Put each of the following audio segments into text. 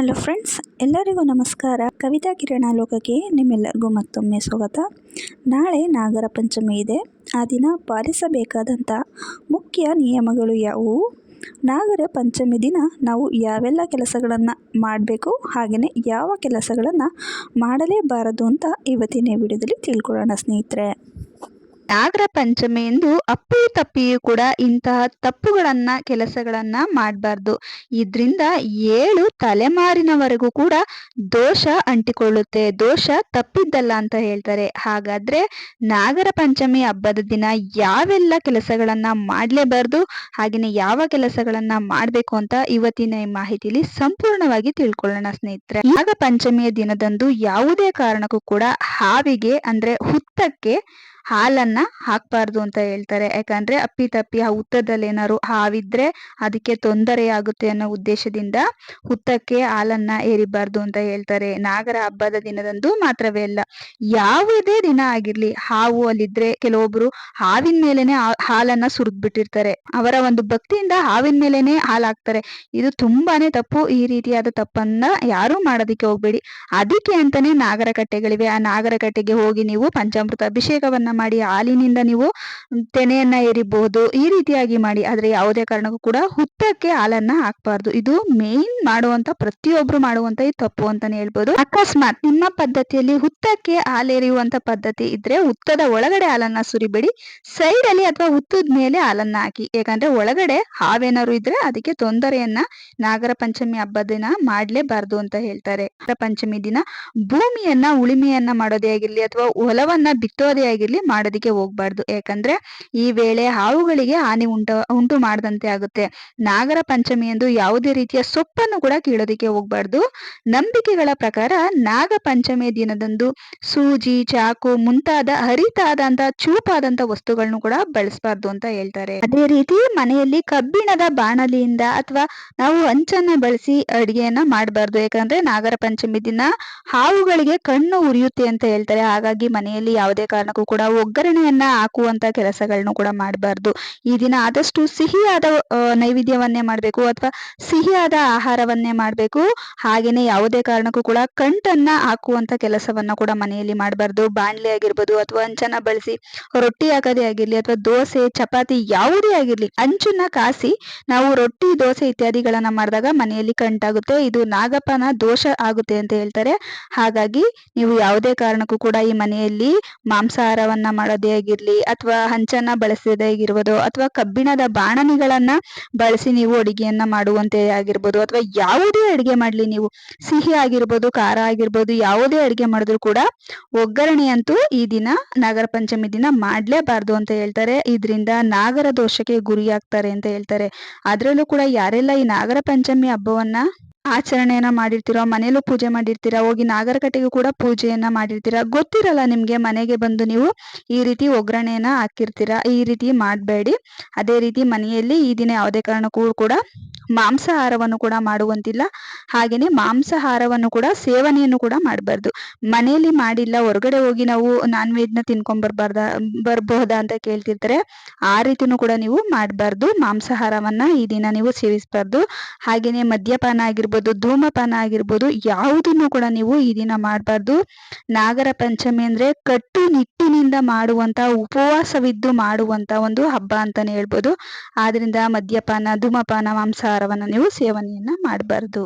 Hello friends ಎಲ್ಲರಿಗೂ ನಮಸ್ಕಾರ. ಕವಿತಾ ಕಿರಣ ಲೋಕಕ್ಕೆ ನಿಮ್ಮೆಲ್ಲರಿಗೂ ಮತ್ತೊಮ್ಮೆ ಸ್ವಾಗತ. ನಾಳೆ ನಾಗರ ಪಂಚಮಿ ಇದೆ. ಆ ದಿನ ಪಾಲಿಸಬೇಕಾದಂಥ ಮುಖ್ಯ ನಿಯಮಗಳು ಯಾವುವು? ನಾಗರ ಪಂಚಮಿ ದಿನ ನಾವು ಯಾವೆಲ್ಲ ಕೆಲಸಗಳನ್ನು ಮಾಡಬೇಕು ಹಾಗೆಯೇ ಯಾವ ಕೆಲಸಗಳನ್ನು ಮಾಡಲೇಬಾರದು ಅಂತ ಇವತ್ತಿನ ವಿಡಿಯೋದಲ್ಲಿ ತಿಳ್ಕೊಳ್ಳೋಣ ಸ್ನೇಹಿತರೆ. ನಾಗರ ಪಂಚಮಿ ಎಂದು ಅಪ್ಪಿ ತಪ್ಪಿಯೂ ಕೂಡ ಇಂತಹ ತಪ್ಪುಗಳನ್ನ, ಕೆಲಸಗಳನ್ನ ಮಾಡಬಾರ್ದು. ಇದರಿಂದ ಏಳು ತಲೆಮಾರಿನವರೆಗೂ ಕೂಡ ದೋಷ ಅಂಟಿಕೊಳ್ಳುತ್ತೆ. ದೋಷ ತಪ್ಪಿದ್ದಲ್ಲ ಅಂತ ಹೇಳ್ತಾರೆ. ಹಾಗಾದ್ರೆ ನಾಗರ ಪಂಚಮಿ ಹಬ್ಬದ ದಿನ ಯಾವೆಲ್ಲ ಕೆಲಸಗಳನ್ನ ಮಾಡಲೇಬಾರ್ದು ಹಾಗೆಯೇ ಯಾವ ಕೆಲಸಗಳನ್ನ ಮಾಡಬೇಕು ಅಂತ ಇವತ್ತಿನ ಈ ಮಾಹಿತಿಲಿ ಸಂಪೂರ್ಣವಾಗಿ ತಿಳ್ಕೊಳ್ಳೋಣ ಸ್ನೇಹಿತರೆ. ನಾಗ ಪಂಚಮಿಯ ದಿನದಂದು ಯಾವುದೇ ಕಾರಣಕ್ಕೂ ಕೂಡ ಹಾವಿಗೆ ಅಂದ್ರೆ ಹುತ್ತಕ್ಕೆ ಹಾಲನ್ನ ಹಾಕ್ಬಾರ್ದು ಅಂತ ಹೇಳ್ತಾರೆ. ಯಾಕಂದ್ರೆ ಅಪ್ಪಿ ತಪ್ಪಿ ಆ ಹುತ್ತದಲ್ಲಿ ಏನಾದ್ರು ಹಾವಿದ್ರೆ ಅದಕ್ಕೆ ತೊಂದರೆ ಆಗುತ್ತೆ ಅನ್ನೋ ಉದ್ದೇಶದಿಂದ ಹುತ್ತಕ್ಕೆ ಹಾಲನ್ನ ಏರಿಬಾರ್ದು ಅಂತ ಹೇಳ್ತಾರೆ. ನಾಗರ ಹಬ್ಬದ ದಿನದಂದು ಮಾತ್ರವೇ ಅಲ್ಲ, ಯಾವುದೇ ದಿನ ಆಗಿರ್ಲಿ ಹಾವು ಅಲ್ಲಿದ್ರೆ ಕೆಲವೊಬ್ರು ಹಾವಿನ ಮೇಲೆನೆ ಹಾಲನ್ನ ಸುರಿದ್ಬಿಟ್ಟಿರ್ತಾರೆ. ಅವರ ಒಂದು ಭಕ್ತಿಯಿಂದ ಹಾವಿನ ಮೇಲೆನೆ ಹಾಲು ಹಾಕ್ತಾರೆ. ಇದು ತುಂಬಾನೇ ತಪ್ಪು. ಈ ರೀತಿಯಾದ ತಪ್ಪನ್ನ ಯಾರು ಮಾಡೋದಿಕ್ಕೆ ಹೋಗ್ಬೇಡಿ. ಅದಕ್ಕೆ ಅಂತಾನೆ ನಾಗರ ಕಟ್ಟೆಗಳಿವೆ. ಆ ನಾಗರ ಕಟ್ಟೆಗೆ ಹೋಗಿ ನೀವು ಪಂಚಾಮೃತ ಅಭಿಷೇಕವನ್ನ ಮಾಡಿ ಹಾಲಿನಿಂದ ನೀವು ತೆನೆಯನ್ನ ಏರಿಬಹುದು ಈ ರೀತಿಯಾಗಿ ಮಾಡಿ. ಆದ್ರೆ ಯಾವುದೇ ಕಾರಣಕ್ಕೂ ಕೂಡ ಹುತ್ತಕ್ಕೆ ಹಾಲನ್ನ ಹಾಕ್ಬಾರ್ದು. ಇದು ಮೇನ್ ಮಾಡುವಂತ, ಪ್ರತಿಯೊಬ್ರು ಮಾಡುವಂತ ಈ ತಪ್ಪು ಅಂತಾನೆ ಹೇಳ್ಬೋದು. ಅಕಸ್ಮಾತ್ ನಿಮ್ಮ ಪದ್ಧತಿಯಲ್ಲಿ ಹುತ್ತಕ್ಕೆ ಹಾಲೆರಿಯುವಂತ ಪದ್ಧತಿ ಇದ್ರೆ ಹುತ್ತದ ಒಳಗಡೆ ಹಾಲನ್ನ ಸುರಿಬೇಡಿ ಸೈಡ್ ಅಲ್ಲಿ ಅಥವಾ ಹುತ್ತದ ಮೇಲೆ ಹಾಲನ್ನ ಹಾಕಿ. ಯಾಕಂದ್ರೆ ಒಳಗಡೆ ಹಾವೇನಾದ್ರು ಇದ್ರೆ ಅದಕ್ಕೆ ತೊಂದರೆಯನ್ನ ನಾಗರ ಪಂಚಮಿ ಹಬ್ಬದ ದಿನ ಮಾಡ್ಲೇಬಾರ್ದು ಅಂತ ಹೇಳ್ತಾರೆ. ಪಂಚಮಿ ದಿನ ಭೂಮಿಯನ್ನ ಉಳಿಮೆಯನ್ನ ಮಾಡೋದೇ ಆಗಿರ್ಲಿ ಅಥವಾ ಹೊಲವನ್ನ ಬಿತ್ತೋದೇ ಆಗಿರ್ಲಿ ಮಾಡೋದಿಕ್ಕೆ ಹೋಗ್ಬಾರ್ದು. ಯಾಕಂದ್ರೆ ಈ ವೇಳೆ ಹಾವುಗಳಿಗೆ ಹಾನಿ ಉಂಟು ಉಂಟು ಮಾಡದಂತೆ ಆಗುತ್ತೆ. ನಾಗರ ಪಂಚಮಿ ಎಂದು ಯಾವುದೇ ರೀತಿಯ ಸೊಪ್ಪನ್ನು ಕೂಡ ಕೀಳೋದಿಕ್ಕೆ ಹೋಗ್ಬಾರ್ದು. ನಂಬಿಕೆಗಳ ಪ್ರಕಾರ ನಾಗ ಪಂಚಮಿ ದಿನದಂದು ಸೂಜಿ, ಚಾಕು ಮುಂತಾದ ಹರಿತಾದಂತ, ಚೂಪಾದಂತ ವಸ್ತುಗಳನ್ನು ಕೂಡ ಬಳಸಬಾರ್ದು ಅಂತ ಹೇಳ್ತಾರೆ. ಅದೇ ರೀತಿ ಮನೆಯಲ್ಲಿ ಕಬ್ಬಿಣದ ಬಾಣಲಿಯಿಂದ ಅಥವಾ ನಾವು ಹಂಚನ್ನ ಬಳಸಿ ಅಡಿಗೆಯನ್ನ ಮಾಡಬಾರ್ದು. ಯಾಕಂದ್ರೆ ನಾಗರ ಪಂಚಮಿ ದಿನ ಹಾವುಗಳಿಗೆ ಕಣ್ಣು ಉರಿಯುತ್ತೆ ಅಂತ ಹೇಳ್ತಾರೆ. ಹಾಗಾಗಿ ಮನೆಯಲ್ಲಿ ಯಾವುದೇ ಕಾರಣಕ್ಕೂ ಕೂಡ ಒಗ್ಗರಣೆಯನ್ನ ಹಾಕುವಂತ ಕೆಲಸಗಳನ್ನು ಕೂಡ ಮಾಡಬಾರ್ದು. ಈ ದಿನ ಆದಷ್ಟು ಸಿಹಿಯಾದ ನೈವೇದ್ಯವನ್ನೇ ಮಾಡಬೇಕು ಅಥವಾ ಸಿಹಿಯಾದ ಆಹಾರವನ್ನೇ ಮಾಡಬೇಕು. ಹಾಗೇನೆ ಯಾವುದೇ ಕಾರಣಕ್ಕೂ ಕೂಡ ಕಂಟನ್ನ ಹಾಕುವಂತ ಕೆಲಸವನ್ನ ಕೂಡ ಮನೆಯಲ್ಲಿ ಮಾಡಬಾರ್ದು. ಬಾಣ್ಲೆ ಆಗಿರ್ಬೋದು ಅಥವಾ ಅಂಚನ್ನ ಬಳಸಿ, ರೊಟ್ಟಿ ಹಾಕೋದೇ ಆಗಿರ್ಲಿ ಅಥವಾ ದೋಸೆ, ಚಪಾತಿ ಯಾವುದೇ ಆಗಿರ್ಲಿ, ಅಂಚನ್ನ ಕಾಸಿ ನಾವು ರೊಟ್ಟಿ, ದೋಸೆ ಇತ್ಯಾದಿಗಳನ್ನ ಮಾಡಿದಾಗ ಮನೆಯಲ್ಲಿ ಕಂಟಾಗುತ್ತೆ. ಇದು ನಾಗಪ್ಪನ ದೋಷ ಆಗುತ್ತೆ ಅಂತ ಹೇಳ್ತಾರೆ. ಹಾಗಾಗಿ ನೀವು ಯಾವುದೇ ಕಾರಣಕ್ಕೂ ಕೂಡ ಈ ಮನೆಯಲ್ಲಿ ಮಾಂಸಾಹಾರವನ್ನ ಮಾಡೋದೇ ಆಗಿರ್ಲಿ ಅಥವಾ ಹಂಚನ್ನ ಬಳಸದೇ ಆಗಿರ್ಬೋದು ಅಥವಾ ಕಬ್ಬಿಣದ ಬಾಣನಿಗಳನ್ನ ಬಳಸಿ ನೀವು ಅಡುಗೆಯನ್ನ ಮಾಡುವಂತೆ ಆಗಿರ್ಬೋದು ಅಥವಾ ಯಾವುದೇ ಅಡಿಗೆ ಮಾಡ್ಲಿ ನೀವು. ಸಿಹಿ ಆಗಿರ್ಬೋದು, ಖಾರ ಆಗಿರ್ಬೋದು, ಯಾವುದೇ ಅಡಿಗೆ ಮಾಡಿದ್ರು ಕೂಡ ಒಗ್ಗರಣೆ ಅಂತೂ ಈ ದಿನ ನಾಗರ ಪಂಚಮಿ ದಿನ ಮಾಡ್ಲೇಬಾರ್ದು ಅಂತ ಹೇಳ್ತಾರೆ. ಇದರಿಂದ ನಾಗರ ದೋಷಕ್ಕೆ ಗುರಿಯಾಗ್ತಾರೆ ಅಂತ ಹೇಳ್ತಾರೆ. ಅದ್ರಲ್ಲೂ ಕೂಡ ಯಾರೆಲ್ಲ ಈ ನಾಗರ ಪಂಚಮಿ ಹಬ್ಬವನ್ನ ಆಚರಣೆಯನ್ನ ಮಾಡಿರ್ತೀರೋ ಮನೇಲೂ ಪೂಜೆ ಮಾಡಿರ್ತೀರಾ, ಹೋಗಿ ನಾಗರಕಟ್ಟೆಗೂ ಕೂಡ ಪೂಜೆಯನ್ನ ಮಾಡಿರ್ತೀರಾ, ಗೊತ್ತಿರಲ್ಲ ನಿಮ್ಗೆ ಮನೆಗೆ ಬಂದು ನೀವು ಈ ರೀತಿ ಒಗ್ಗರಣೆಯನ್ನ ಹಾಕಿರ್ತೀರಾ, ಈ ರೀತಿ ಮಾಡಬೇಡಿ. ಅದೇ ರೀತಿ ಮನೆಯಲ್ಲಿ ಈ ದಿನ ಯಾವುದೇ ಕಾರಣಕ್ಕೂ ಕೂಡ ಮಾಂಸಾಹಾರವನ್ನು ಕೂಡ ಮಾಡುವಂತಿಲ್ಲ. ಹಾಗೆಯೇ ಮಾಂಸಾಹಾರವನ್ನು ಕೂಡ ಸೇವನೆಯನ್ನು ಕೂಡ ಮಾಡಬಾರ್ದು. ಮನೆಯಲ್ಲಿ ಮಾಡಿಲ್ಲ, ಹೊರಗಡೆ ಹೋಗಿ ನಾವು ನಾನ್ ವೆಜ್ನ ತಿನ್ಕೊಂಡ್ ಬರ್ಬಾರ್ದ ಬರ್ಬಹುದಾ ಅಂತ ಕೇಳ್ತಿರ್ತಾರೆ. ಆ ರೀತಿನೂ ಕೂಡ ನೀವು ಮಾಡಬಾರ್ದು. ಮಾಂಸಾಹಾರವನ್ನ ಈ ದಿನ ನೀವು ಸೇವಿಸಬಾರ್ದು. ಹಾಗೆಯೇ ಮದ್ಯಪಾನ ಆಗಿರ್ಬೋದು, ಧೂಮಪಾನ ಆಗಿರ್ಬೋದು, ಯಾವುದನ್ನು ಕೂಡ ನೀವು ಈ ದಿನ ಮಾಡಬಾರ್ದು. ನಾಗರ ಪಂಚಮಿ ಅಂದ್ರೆ ಕಟ್ಟುನಿಟ್ಟಿನಿಂದ ಮಾಡುವಂತ, ಉಪವಾಸವಿದ್ದು ಮಾಡುವಂತ ಒಂದು ಹಬ್ಬ ಅಂತಾನೆ ಹೇಳ್ಬೋದು. ಆದ್ರಿಂದ ಮದ್ಯಪಾನ, ಧೂಮಪಾನ ಮಾಂಸಾಹಾರವನ್ನ ನೀವು ಸೇವನೆಯನ್ನ ಮಾಡಬಾರ್ದು.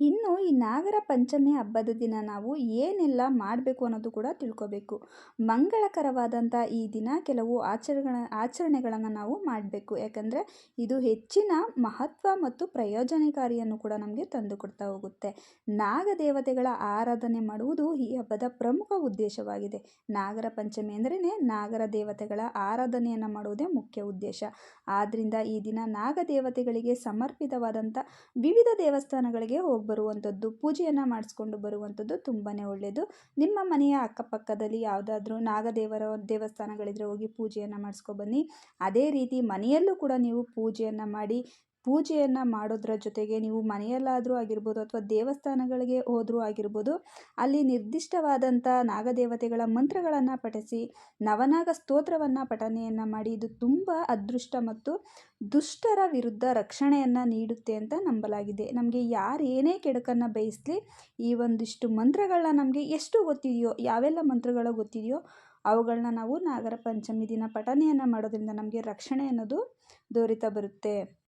ಇನ್ನು ಈ ನಾಗರ ಪಂಚಮಿ ಹಬ್ಬದ ದಿನ ನಾವು ಏನೆಲ್ಲ ಮಾಡಬೇಕು ಅನ್ನೋದು ಕೂಡ ತಿಳ್ಕೊಬೇಕು. ಮಂಗಳಕರವಾದಂಥ ಈ ದಿನ ಕೆಲವು ಆಚರಣೆಗಳ ಆಚರಣೆಗಳನ್ನು ನಾವು ಮಾಡಬೇಕು. ಯಾಕಂದರೆ ಇದು ಹೆಚ್ಚಿನ ಮಹತ್ವ ಮತ್ತು ಪ್ರಯೋಜನಕಾರಿಯನ್ನು ಕೂಡ ನಮಗೆ ತಂದುಕೊಡ್ತಾ ಹೋಗುತ್ತೆ. ನಾಗದೇವತೆಗಳ ಆರಾಧನೆ ಮಾಡುವುದು ಈ ಹಬ್ಬದ ಪ್ರಮುಖ ಉದ್ದೇಶವಾಗಿದೆ. ನಾಗರ ಪಂಚಮಿ ಅಂದ್ರೇ ನಾಗರ ದೇವತೆಗಳ ಆರಾಧನೆಯನ್ನು ಮಾಡುವುದೇ ಮುಖ್ಯ ಉದ್ದೇಶ. ಆದ್ದರಿಂದ ಈ ದಿನ ನಾಗದೇವತೆಗಳಿಗೆ ಸಮರ್ಪಿತವಾದಂಥ ವಿವಿಧ ದೇವಸ್ಥಾನಗಳಿಗೆ ಹೋಗಿ ಬರುವಂಥದ್ದು, ಪೂಜೆಯನ್ನು ಮಾಡಿಸ್ಕೊಂಡು ಬರುವಂಥದ್ದು ತುಂಬಾ ಒಳ್ಳೆಯದು ನಿಮ್ಮ ಮನೆಯ ಅಕ್ಕಪಕ್ಕದಲ್ಲಿ ಯಾವುದಾದ್ರೂ ನಾಗದೇವರ ದೇವಸ್ಥಾನಗಳಿದ್ರೆ ಹೋಗಿ ಪೂಜೆಯನ್ನು ಮಾಡಿಸ್ಕೊಬನ್ನಿ ಅದೇ ರೀತಿ ಮನೆಯಲ್ಲೂ ಕೂಡ ನೀವು ಪೂಜೆಯನ್ನು ಮಾಡಿ ಪೂಜೆಯನ್ನು ಮಾಡೋದ್ರ ಜೊತೆಗೆ ನೀವು ಮನೆಯಲ್ಲಾದರೂ ಆಗಿರ್ಬೋದು ಅಥವಾ ದೇವಸ್ಥಾನಗಳಿಗೆ ಹೋದರೂ ಆಗಿರ್ಬೋದು, ಅಲ್ಲಿ ನಿರ್ದಿಷ್ಟವಾದಂಥ ನಾಗದೇವತೆಗಳ ಮಂತ್ರಗಳನ್ನು ಪಠಿಸಿ, ನವನಾಗ ಸ್ತೋತ್ರವನ್ನು ಪಠನೆಯನ್ನು ಮಾಡಿ, ಇದು ತುಂಬ ಅದೃಷ್ಟ ಮತ್ತು ದುಷ್ಟರ ವಿರುದ್ಧ ರಕ್ಷಣೆಯನ್ನು ನೀಡುತ್ತೆ ಅಂತ ನಂಬಲಾಗಿದೆ. ನಮಗೆ ಯಾರು ಏನೇ ಕೆಡುಕನ್ನು ಬಯಸಲಿ, ಈ ಒಂದಿಷ್ಟು ಮಂತ್ರಗಳನ್ನ ನಮಗೆ ಎಷ್ಟು ಗೊತ್ತಿದೆಯೋ, ಯಾವೆಲ್ಲ ಮಂತ್ರಗಳು ಗೊತ್ತಿದೆಯೋ ಅವುಗಳನ್ನ ನಾವು ನಾಗರ ಪಂಚಮಿ ದಿನ ಪಠನೆಯನ್ನು ಮಾಡೋದ್ರಿಂದ ನಮಗೆ ರಕ್ಷಣೆ ಅನ್ನೋದು ದೊರೀತಾ ಬರುತ್ತೆ.